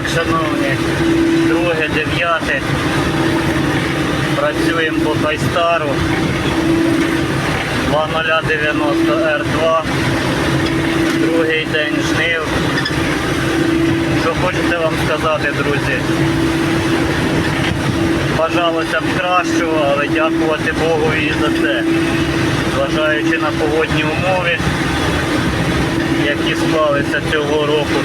Так, шановні, друге, дев'яте. Працюємо по Кайстару 2090 R2. Другий день жнив. Що хочете вам сказати, друзі? Бажалося б кращого, але дякувати Богу і за це. Зважаючи на погодні умови, які склалися цього року.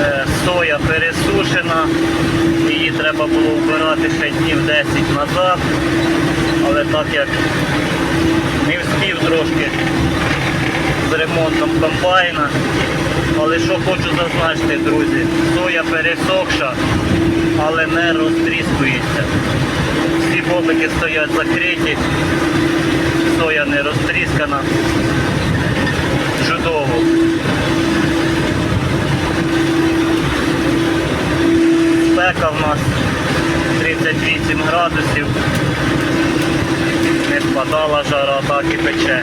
Е, Соя пересушена, її треба було вбирати ще днів 10 назад, але так як не встиг трошки з ремонтом комбайна. Але що хочу зазначити, друзі, соя пересохша, але не розтріскується. Всі бобики стоять закриті, соя не розтріскана. Спека в нас 38 градусів. Не спадала жара, так і пече.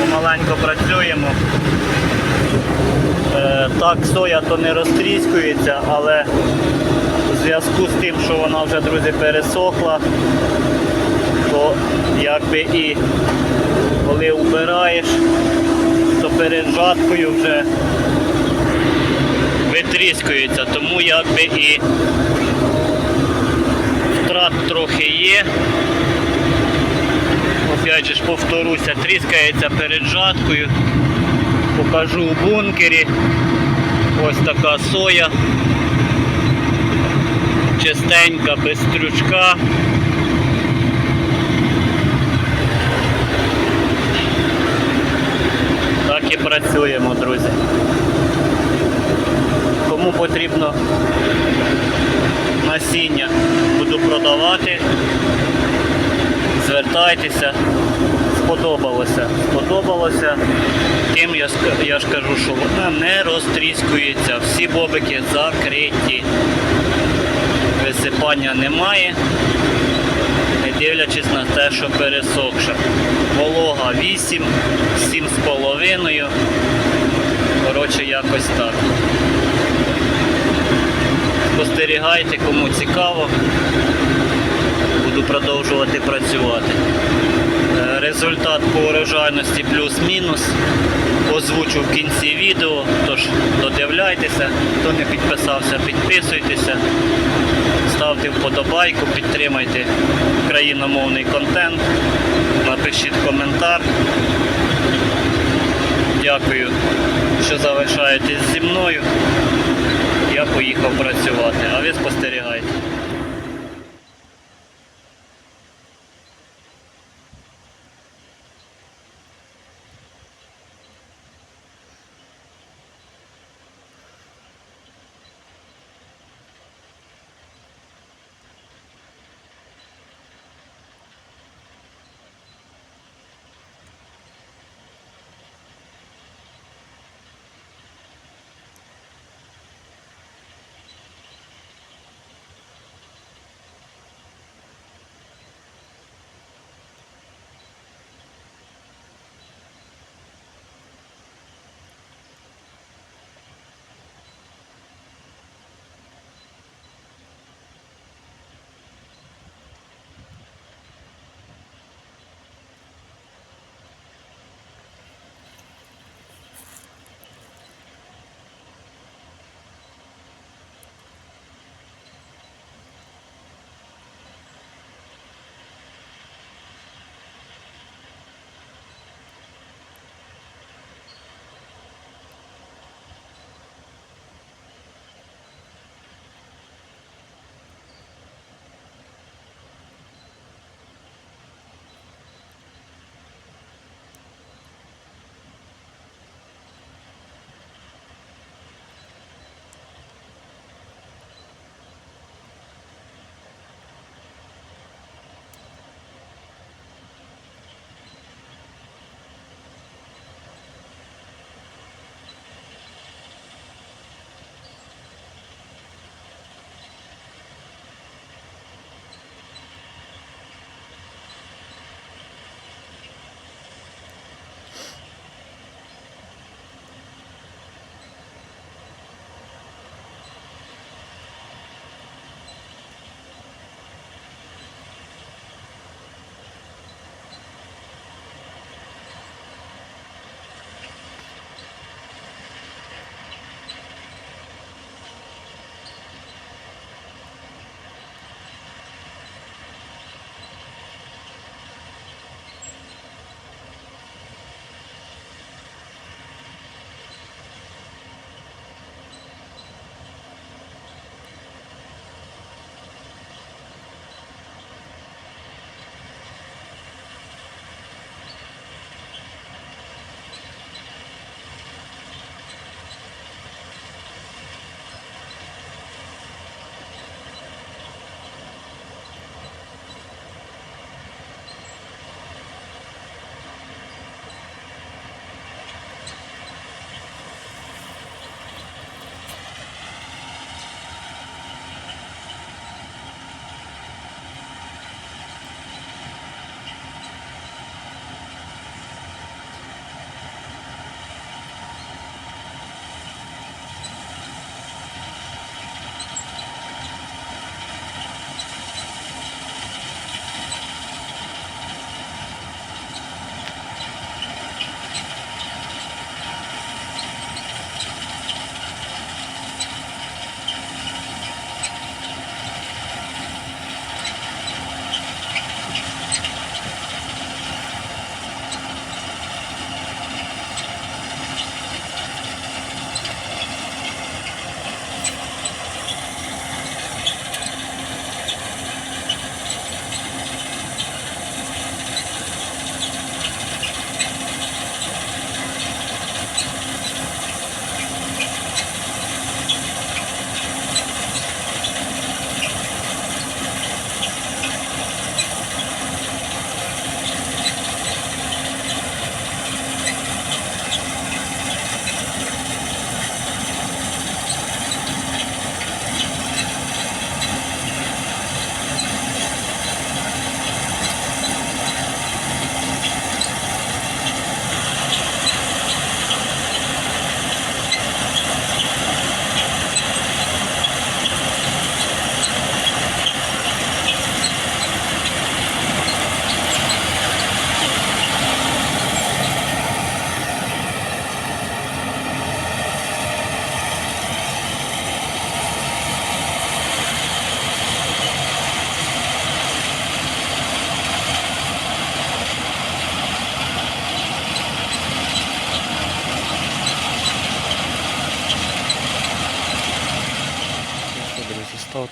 Помаленько працюємо. Е, так, соя то не розтріскується, але в зв'язку з тим, що вона вже, друзі, пересохла, то якби і коли вбираєш, то перед жаткою вже витріскується, тому якби і втрат трохи є. Опять же ж повторюся, тріскається перед жаткою. Покажу у бункері. Ось така соя. Чистенька, без стрючка. Так і працюємо, друзі. Кому потрібно насіння, буду продавати. Звертайтеся, сподобалося. Сподобалося. Тим я, я ж кажу, що вона не розтріскується. Всі бобики закриті. Висипання немає, не дивлячись на те, що пересохша. Волога 8, 7,5. Коротше, якось так. Спостерігайте, кому цікаво. Буду продовжувати працювати. Е, Результат по урожайності плюс-мінус. Озвучу в кінці відео, тож додивляйтеся, хто не підписався, підписуйтеся, ставте вподобайку, підтримайте україномовний контент, напишіть коментар. Дякую, що залишаєтесь зі мною. Поїхав працювати, а ви спостерігайте.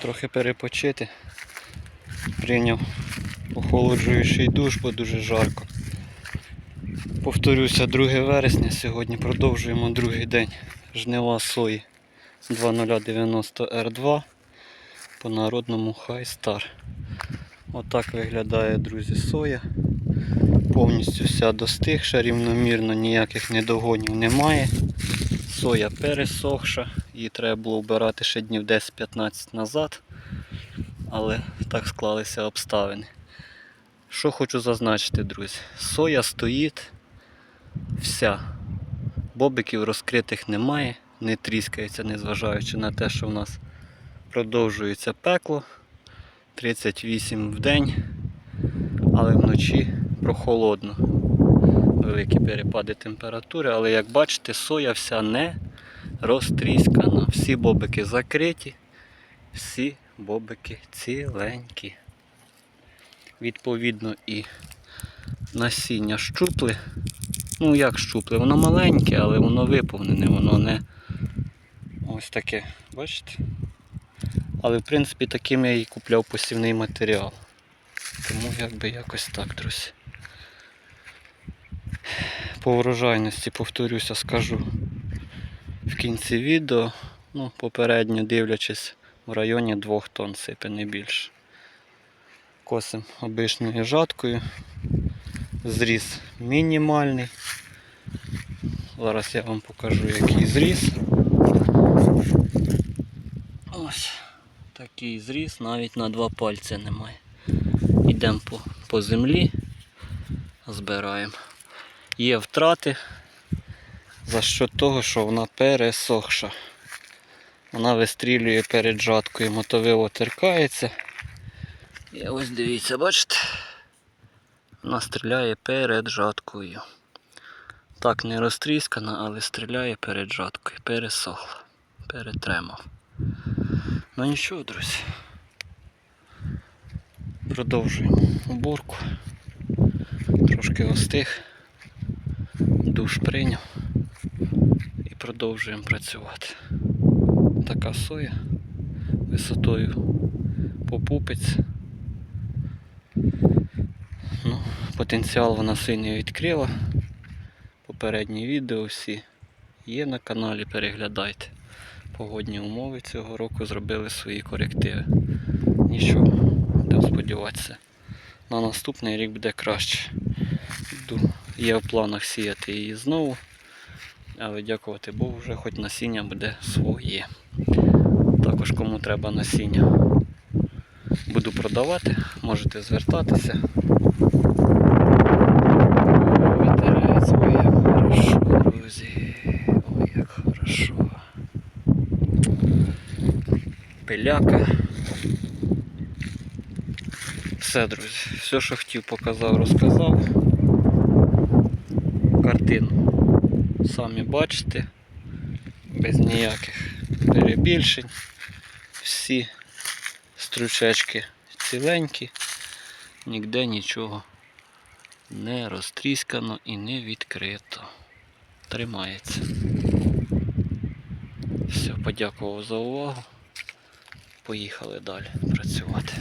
Трохи перепочити. Прийняв охолоджуючий душ, бо дуже жарко. Повторюся, 2 вересня. Сьогодні продовжуємо другий день жнива сої 2090 R2 по народному High Star. Отак виглядає, друзі, соя. Повністю вся достигша, рівномірно ніяких недогонів немає. Соя пересохша, її треба було вбирати ще днів 10-15 назад, але так склалися обставини. Що хочу зазначити, друзі, соя стоїть вся. Бобиків розкритих немає, не тріскається, незважаючи на те, що в нас продовжується пекло 38 в день, але вночі прохолодно. Великі перепади температури, але як бачите, соя вся не розтріскана. Всі бобики закриті, всі бобики ціленькі. Відповідно, і насіння щупле. Ну як щупле, воно маленьке, але воно виповнене, воно не ось таке, бачите? Але в принципі таким я і купляв посівний матеріал. Тому якби якось так, друзі. По врожайності, повторюся, скажу в кінці відео. Ну, попередньо дивлячись в районі 2 тонн сипе, не більше. Косим обичною жаткою. Зріз мінімальний. Зараз я вам покажу, який зріз. Ось такий зріз, навіть на два пальці немає. Йдемо по, по землі, збираємо. Є втрати за що того, що вона пересохша. Вона вистрілює перед жаткою, мотовило теркається. І ось дивіться, бачите? Вона стріляє перед жаткою. Так не розтріскана, але стріляє перед жаткою. Пересохла. Перетремав. Ну нічого, друзі. Продовжуємо уборку. Трошки остиг. Душ прийняв. І продовжуємо працювати. Така соя висотою по пупець. Ну, потенціал вона сильно відкрила. Попередні відео всі є на каналі, переглядайте. Погодні умови цього року зробили свої корективи. Нічого, будемо сподіватися. На наступний рік буде краще. Йду. Є в планах сіяти її знову. Але дякувати Богу, вже хоч насіння буде своє. Також кому треба насіння. Буду продавати, можете звертатися. Вітерець, ой, як хорошо, друзі. Ой, як хорошо. Пиляка. Все, друзі, все, що хотів, показав, розказав. Картину самі бачите, без ніяких перебільшень. Всі стручечки ціленькі, ніде нічого не розтріскано і не відкрито. Тримається. Все, подякував за увагу. Поїхали далі працювати.